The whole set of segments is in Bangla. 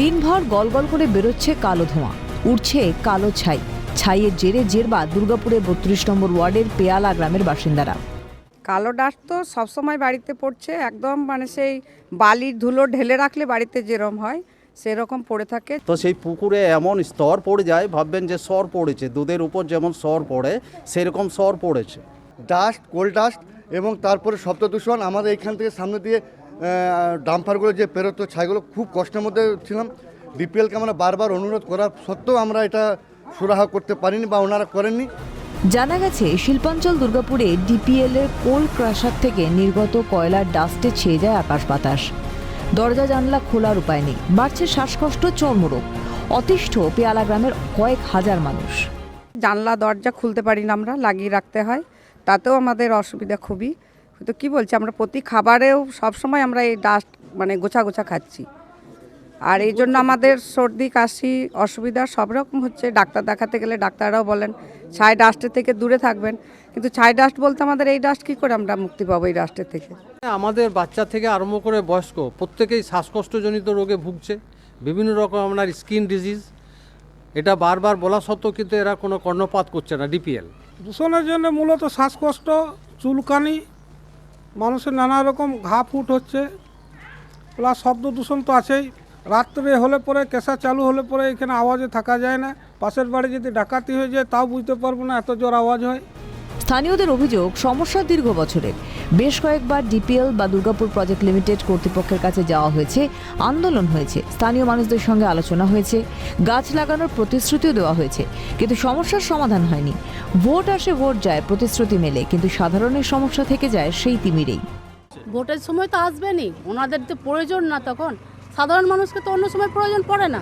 দিনভর গলগল করে বেরোচ্ছে কালো ধোঁয়া। উঠছে কালো ছাই। ছাইয়ের জেরে জেরবা দুর্গাপুরে বত্রিশ নম্বর ওয়ার্ডের পেয়ালা গ্রামের বাসিন্দারা। কালো ডাস্ট তো সবসময় বাড়িতে পড়ছে একদম মানে সেই বালির ধুলো ঢেলে রাখলে বাড়িতে যেরম হয় সেরকম পড়ে থাকে। তো সেই পুকুরে এমন স্তর পড়ে যায় ভাববেন যে সর পড়েছে দুধের উপর যেমন সর পড়ে সেরকম সর পড়েছে। ডাস্ট কোল ডাস্ট এবং তারপরে শব্দ দূষণ আমাদের এইখান থেকে সামনে দিয়ে ডাম্পারগুলো যে পেরোতো ছাইগুলো খুব কষ্টের মধ্যে ছিলাম। বিপিএলকে আমরা বারবার অনুরোধ করার সত্ত্বেও আমরা এটা সুরাহা করতে পারিনি বা ওনারা করেননি। জানা গেছে শিল্পাঞ্চল দুর্গাপুরে ডিপিএল এর কোল ক্রাশার থেকে নির্গত কয়লার ডাস্টে ছেয়ে যায় আকাশ বাতাস। দরজা জানলা খোলার উপায় নেই। বাড়ছে শ্বাসকষ্ট চর্মরোগ। অতিষ্ঠ পেয়ালা গ্রামের কয়েক হাজার মানুষ। জানলা দরজা খুলতে পারি না আমরা লাগিয়ে রাখতে হয়। তাতেও আমাদের অসুবিধা খুবই। তো কি বলছি আমরা প্রতি খাবারেও সবসময় আমরা এই ডাস্ট মানে গোছা গোছা খাচ্ছি। আর এই জন্য আমাদের সর্দি কাশি অসুবিধা সব রকম হচ্ছে। ডাক্তার দেখাতে গেলে ডাক্তাররাও বলেন ছাই ডাস্টের থেকে দূরে থাকবেন। কিন্তু ছাই ডাস্ট বলতে আমাদের এই ডাস্ট কী করে আমরা মুক্তি পাবো এই ডাস্টের থেকে? আমাদের বাচ্চা থেকে আরম্ভ করে বয়স্ক প্রত্যেকেই শ্বাসকষ্টজনিত রোগে ভুগছে। বিভিন্ন রকম আপনার স্কিন ডিজিজ এটা বারবার বলা সত্ত্বেও কিন্তু এরা কোনো কর্ণপাত করছে না ডিপিএল দূষণের জন্য মূলত শ্বাসকষ্ট চুলকানি মানুষের নানা রকম ঘা ফুট হচ্ছে, প্লাস শব্দ দূষণ তো আছেই। রাত্রে হলে পরে কেসা চালু হলে পরে এখানে আওয়াজে থাকা যায় না। পাশের বাড়ি যদি ডাকাতি হয়ে যায়, তাও বুঝতে পারব না এত জোর আওয়াজ হয়। স্থানীয়দের অভিযোগ, সমস্যা দীর্ঘ বছরের। বেশ কয়েকবার ডিপিএল বা দুর্গাপুর প্রজেক্ট লিমিটেড কর্তৃপক্ষের কাছে যাওয়া হয়েছে, আন্দোলন হয়েছে। স্থানীয় মানুষদের সঙ্গে আলোচনা হয়েছে, গাছ লাগানোর প্রতিশ্রুতিও দেওয়া হয়েছে, কিন্তু সমস্যার সমাধান হয়নি। ভোট আসে ভোট যায়, প্রতিশ্রুতি মেলে, কিন্তু সাধারণের সমস্যা থেকে যায় সেই তিমিরেই। ভোটের সময় তো আসবেনই, ওনাদের তো প্রয়োজন না তখন। সাধারণ মানুষকে তো অন্য সময় প্রয়োজন পড়ে না।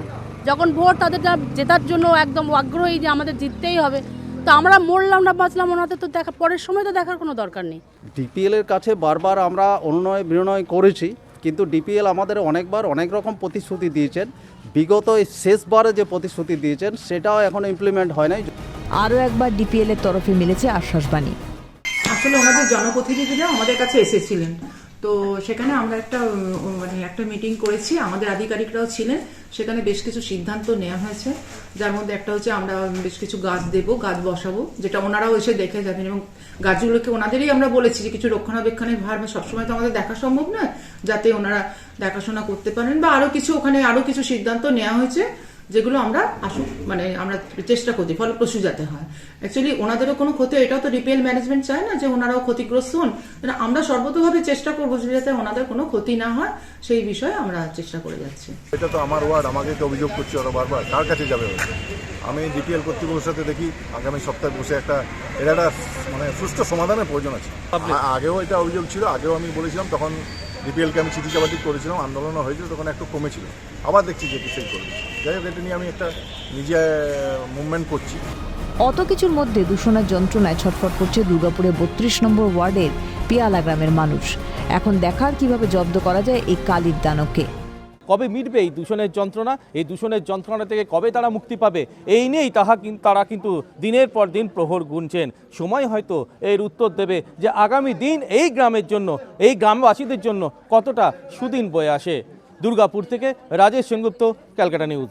যখন ভোট তাদের জেতার জন্য একদম আগ্রহী যে আমাদের জিততেই হবে তো আমরা মরলাম না বাঁচলাম ওনাদের তো দেখা পরের সময় তো দেখার কোনো দরকার নেই। ডিপিএল এর কাছে বারবার আমরা অনুনয় বিনয় করেছি কিন্তু ডিপিএল আমাদের অনেকবার অনেক রকম প্রতিশ্রুতি দিয়েছেন। বিগত এই শেষবারে যে প্রতিশ্রুতি দিয়েছেন সেটাও এখনও ইমপ্লিমেন্ট হয় নাই। আরও একবার ডিপিএল এর তরফে মিলেছে আশ্বাসবাণী আসলে ওনাদের জনপ্রতিনিধিরা আমাদের কাছে এসেছিলেন। তো সেখানে আমরা একটা মানে একটা মিটিং করেছি, আমাদের আধিকারিকরাও ছিলেন, সেখানে বেশ কিছু সিদ্ধান্ত নেওয়া হয়েছে। যার মধ্যে একটা হচ্ছে আমরা বেশ কিছু গাছ দেব, গাছ বসাবো, যেটা ওনারাও এসে দেখে যাবেন এবং গাছগুলোকে ওনাদেরই আমরা বলেছি যে কিছু রক্ষণাবেক্ষণের ভার বা সবসময় তো আমাদের দেখা সম্ভব নয়, যাতে ওনারা দেখাশোনা করতে পারেন বা আরও কিছু ওখানে আরও কিছু সিদ্ধান্ত নেওয়া হয়েছে। যেগুলো আমরা আসুক মানে আমরা চেষ্টা করছি ফলপ্রসূ যাতে হয়। অ্যাকচুয়ালি ওনাদেরও কোনো ক্ষতি এটাও তো রিপেল ম্যানেজমেন্ট চায় না যে ওনারাও ক্ষতিগ্রস্ত হন। আমরা সর্বতভাবে চেষ্টা করব যাতে ওনাদের কোনো ক্ষতি না হয় সেই বিষয়ে আমরা চেষ্টা করে যাচ্ছি। এটা তো আমার ওয়ার্ড আমাকে তো অভিযোগ করছে ওরা বারবার কার কাছে যাবে? আমি ডিপিএল কর্তৃপক্ষের সাথে দেখি আগামী সপ্তাহে বসে একটা এটা একটা মানে সুষ্ঠু সমাধানের প্রয়োজন আছে। আগেও এটা অভিযোগ ছিল আগেও আমি বলেছিলাম তখন ডিপিএলকে আমি চিঠি চাবাটি করেছিলাম, আন্দোলনও হয়েছিল, তখন একটু কমেছিল। আবার দেখছি যে সেই করে। যাই হোক, এটা নিয়ে আমি একটা নিজে মুভমেন্ট করছি। অত কিছুর মধ্যে দূষণের যন্ত্রণায় ছটফট করছে দুর্গাপুরে বত্রিশ নম্বর ওয়ার্ডের পিয়ালা গ্রামের মানুষ। এখন দেখার কীভাবে জব্দ করা যায় এই কালির দানবকে। কবে মিটবে এই দূষণের যন্ত্রণা? এই দূষণের যন্ত্রণা থেকে কবে তারা মুক্তি পাবে? এই নিয়েই তাহা তারা কিন্তু দিনের পর দিন প্রহর গুনছেন। সময় হয়তো এর উত্তর দেবে যে আগামী দিন এই গ্রামের জন্য, এই গ্রামবাসীদের জন্য কতটা সুদিন বয়ে আসে। দুর্গাপুর থেকে রাজেশ সেনগুপ্ত, ক্যালকাটা নিউজ।